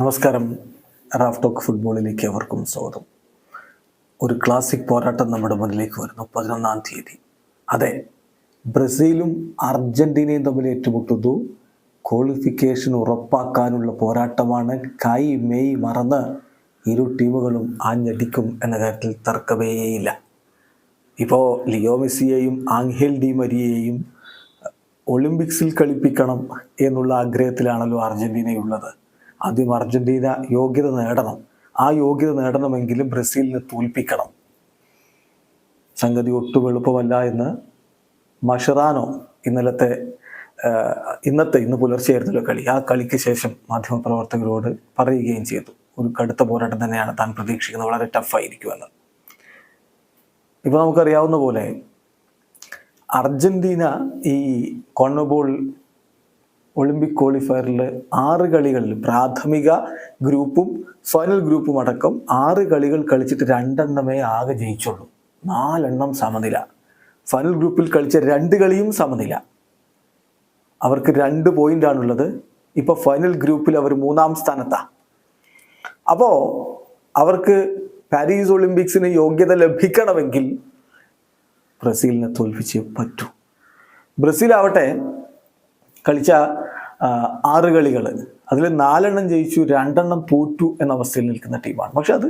നമസ്കാരം. Raf talk ഫുട്ബോളിലേക്ക് അവർക്കും സ്വാഗതം. ഒരു ക്ലാസിക് പോരാട്ടം നമ്മുടെ മുന്നിലേക്ക് വരുന്നു പതിനൊന്നാം തീയതി. അതെ ബ്രസീലും അർജന്റീനയും തമ്മിൽ ഏറ്റുമുട്ടുന്നു. ക്വാളിഫിക്കേഷൻ ഉറപ്പാക്കാനുള്ള പോരാട്ടമാണ് കൈ മെയ് മറന്ന് ഇരു ടീമുകളും ആഞ്ഞടിക്കും എന്ന കാര്യത്തിൽ തർക്കമേയില്ല ഇപ്പോൾ ലിയോ മെസ്സിയെയും ആംഹേൽ ഡി മരിയെയും ഒളിമ്പിക്സിൽ കളിപ്പിക്കണം എന്നുള്ള ആഗ്രഹത്തിലാണല്ലോ അർജന്റീനയുള്ളത്. ആദ്യം അർജന്റീന യോഗ്യത നേടണം. ആ യോഗ്യത നേടണമെങ്കിലും ബ്രസീലിനെ തോൽപ്പിക്കണം. സംഗതി ഒട്ടും എളുപ്പമല്ല എന്ന് മഷറാനോ ഇന്നലത്തെ ഇന്നത്തെ ഇന്ന് പുലർച്ചെയായിരുന്നല്ലോ കളി. ആ കളിക്ക് ശേഷം മാധ്യമപ്രവർത്തകരോട് പറയുകയും ചെയ്തു. ഒരു കടുത്ത പോരാട്ടം തന്നെയാണ് താൻ പ്രതീക്ഷിക്കുന്നത്. വളരെ ടഫായിരിക്കുമെന്ന് ഇപ്പോൾ നമുക്കറിയാവുന്ന പോലെ അർജന്റീന ഈ കോൺമബോൾ ഒളിമ്പിക് ക്വാളിഫയറിൽ ആറ് കളികളിൽ പ്രാഥമിക ഗ്രൂപ്പും ഫൈനൽ ഗ്രൂപ്പും അടക്കം ആറ് കളികൾ കളിച്ചിട്ട് രണ്ടെണ്ണമേ ആകെ ജയിച്ചുള്ളൂ. നാലെണ്ണം സമനില. ഫൈനൽ ഗ്രൂപ്പിൽ കളിച്ച രണ്ട് കളിയും സമനില. അവർക്ക് രണ്ട് പോയിന്റ് ആണുള്ളത്. ഇപ്പൊ ഫൈനൽ ഗ്രൂപ്പിൽ അവർ മൂന്നാം സ്ഥാനത്താണ് അപ്പോൾ അവർക്ക് പാരീസ് ഒളിമ്പിക്സിന് യോഗ്യത ലഭിക്കണമെങ്കിൽ ബ്രസീലിനെ തോൽപ്പിച്ചേ പറ്റൂ. ബ്രസീൽ ആവട്ടെ കളിച്ച ആറ് കളികൾ അതിൽ നാലെണ്ണം ജയിച്ചു രണ്ടെണ്ണം തോറ്റു എന്ന അവസ്ഥയിൽ നിൽക്കുന്ന ടീമാണ്. പക്ഷെ അത്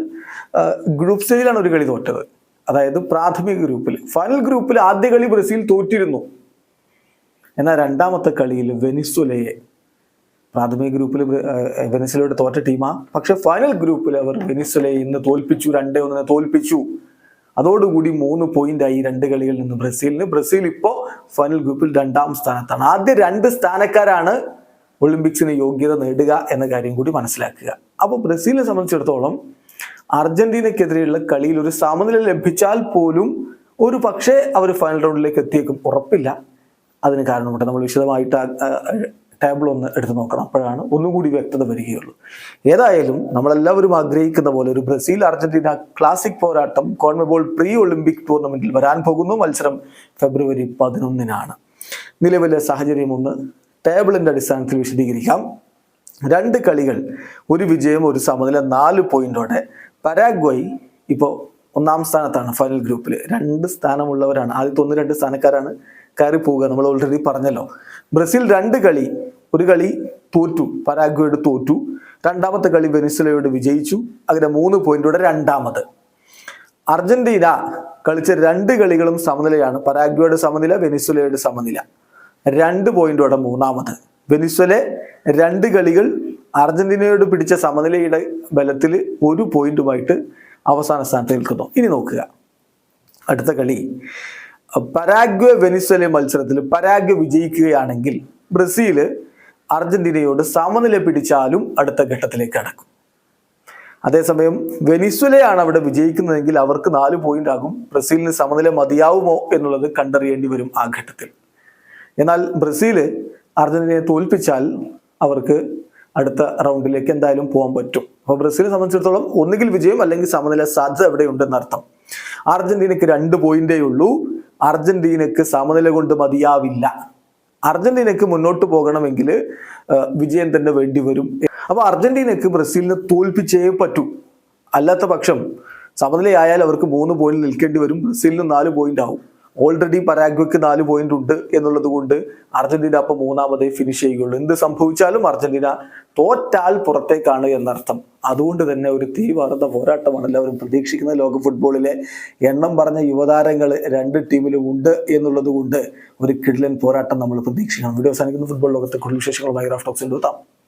ഗ്രൂപ്പ് സ്റ്റേജിലാണ് ഒരു കളി തോറ്റത്. അതായത് പ്രാഥമിക ഗ്രൂപ്പിൽ ഫൈനൽ ഗ്രൂപ്പിൽ ആദ്യ കളി ബ്രസീൽ തോറ്റിരുന്നു. എന്നാൽ രണ്ടാമത്തെ കളിയിൽ വെനിസ്വലയെ പ്രാഥമിക ഗ്രൂപ്പിൽ വെനിസ്വലയുടെ തോറ്റ ടീമാണ് പക്ഷെ ഫൈനൽ ഗ്രൂപ്പിൽ അവർ വെനിസ്വലയെ ഇന്ന് തോൽപ്പിച്ചു രണ്ടേ ഒന്നിനെ തോൽപ്പിച്ചു. അതോടുകൂടി മൂന്ന് പോയിന്റ് ആയി രണ്ട് കളികളിൽ നിന്ന് ബ്രസീലിന്. ബ്രസീൽ ഇപ്പോൾ ഫൈനൽ ഗ്രൂപ്പിൽ രണ്ടാം സ്ഥാനത്താണ്. ആദ്യ രണ്ട് സ്ഥാനക്കാരാണ് ഒളിമ്പിക്സിന് യോഗ്യത നേടുക എന്ന കാര്യം കൂടി മനസ്സിലാക്കുക. അപ്പോൾ ബ്രസീലിനെ സംബന്ധിച്ചിടത്തോളം അർജന്റീനക്കെതിരെയുള്ള കളിയിൽ ഒരു സമനില ലഭിച്ചാൽ പോലും ഒരു പക്ഷേ അവർ ഫൈനൽ റൗണ്ടിലേക്ക് എത്തിയേക്കും. ഉറപ്പില്ല. അതിന് കാരണമുണ്ട്. നമ്മൾ വിശദമായിട്ട് ടേബിൾ ഒന്ന് എടുത്ത് നോക്കണം. അപ്പോഴാണ് ഒന്നും കൂടി വ്യക്തത വരികയുള്ളൂ. ഏതായാലും നമ്മളെല്ലാവരും ആഗ്രഹിക്കുന്ന പോലെ ഒരു ബ്രസീൽ അർജന്റീന ക്ലാസിക് പോരാട്ടം കോൺമെബോൾ പ്രീ ഒളിമ്പിക് ടൂർണമെന്റിൽ വരാൻ പോകുന്നു. മത്സരം ഫെബ്രുവരി പതിനൊന്നിനാണ്. നിലവിലെ സാഹചര്യം ഒന്ന് ടേബിളിന്റെ അടിസ്ഥാനത്തിൽ വിശദീകരിക്കാം. രണ്ട് കളികൾ ഒരു വിജയം ഒരു സമനില നാല് പോയിന്റോടെ പരാഗ്വൈ ഇപ്പോൾ ഒന്നാം സ്ഥാനത്താണ് ഫൈനൽ ഗ്രൂപ്പിൽ രണ്ട് സ്ഥാനമുള്ളവരാണ്. ആദ്യത്തെ ഒന്ന് രണ്ട് സ്ഥാനക്കാരാണ് കയറി പോവുക. നമ്മൾ ഓൾറെഡി പറഞ്ഞല്ലോ. ബ്രസീൽ രണ്ട് കളി. ഒരു കളി തോറ്റു. പരാഗ്വയോട് തോറ്റു. രണ്ടാമത്തെ കളി വെനിസ്വലയോട് വിജയിച്ചു. അങ്ങനെ മൂന്ന് പോയിന്റോടെ രണ്ടാമത്. അർജന്റീന കളിച്ച രണ്ട് കളികളും സമനിലയാണ്. പരാഗ്വയുടെ സമനില വെനിസ്വലയുടെ സമനില. രണ്ട് പോയിന്റോടെ മൂന്നാമത്. വെനിസ്വല രണ്ട് കളികൾ അർജന്റീനയോട് പിടിച്ച സമനിലയുടെ ബലത്തിൽ ഒരു പോയിന്റുമായിട്ട് അവസാന സ്ഥാനത്ത് നിൽക്കുന്നു. ഇനി നോക്കുക. അടുത്ത കളി. പരാഗ്വ വെനിസ്വലെ മത്സരത്തിൽ പരാഗ്വ വിജയിക്കുകയാണെങ്കിൽ ബ്രസീൽ അർജന്റീനയോട് സമനില പിടിച്ചാലും അടുത്ത ഘട്ടത്തിലേക്ക് അടക്കും അതേസമയം വെനിസ്വലയാണ് അവിടെ വിജയിക്കുന്നതെങ്കിൽ അവർക്ക് നാല് പോയിന്റ് ആകും. ബ്രസീലിന് സമനില മതിയാവുമോ എന്നുള്ളത് കണ്ടറിയേണ്ടി വരും ആ ഘട്ടത്തിൽ. എന്നാൽ ബ്രസീൽ അർജന്റീനയെ തോൽപ്പിച്ചാൽ അവർക്ക് അടുത്ത റൗണ്ടിലേക്ക് എന്തായാലും പോകാൻ പറ്റും. അപ്പോൾ ബ്രസീലിനെ സംബന്ധിച്ചിടത്തോളം ഒന്നുകിൽ വിജയം അല്ലെങ്കിൽ സമനില സാധ്യത എവിടെയുണ്ടെന്നർത്ഥം. അർജന്റീനക്ക് രണ്ട് പോയിന്റേ ഉള്ളൂ അർജന്റീനക്ക് സമനില കൊണ്ട് മതിയാവില്ല. അർജന്റീനക്ക് മുന്നോട്ട് പോകണമെങ്കിൽ വിജയം തന്നെ വേണ്ടി വരും. അപ്പൊ അർജന്റീനക്ക് ബ്രസീലിനെ തോൽപ്പിച്ചേ പറ്റൂ. അല്ലാത്ത പക്ഷം സമനിലയായാൽ അവർക്ക് മൂന്ന് പോയിന്റ് നിൽക്കേണ്ടി വരും. ബ്രസീലിന് നാല് പോയിന്റ് ആവും. ഓൾറെഡി പരാഗ്വയ്ക്ക് നാല് പോയിന്റ് ഉണ്ട് എന്നുള്ളത് കൊണ്ട് അർജന്റീന അപ്പൊ മൂന്നാമതേ ഫിനിഷ് ചെയ്യുകയുള്ളൂ. എന്ത് സംഭവിച്ചാലും അർജന്റീന തോറ്റാൽ പുറത്തേക്കാണ് എന്നർത്ഥം. അതുകൊണ്ട് തന്നെ ഒരു തീവാർന്ന പോരാട്ടമാണ് എല്ലാവരും പ്രതീക്ഷിക്കുന്ന ലോക ഫുട്ബോളിലെ എണ്ണം പറഞ്ഞ യുവതാരങ്ങൾ രണ്ട് ടീമിലും ഉണ്ട് എന്നുള്ളത് കൊണ്ട് ഒരു കിടിലൻ പോരാട്ടം നമ്മൾ പ്രതീക്ഷിക്കണം. വീഡിയോ അവസാനിക്കുന്ന. ഫുട്ബോൾ ലോകത്തെ കൂടുതൽ ടോക്സിൽ എത്താം.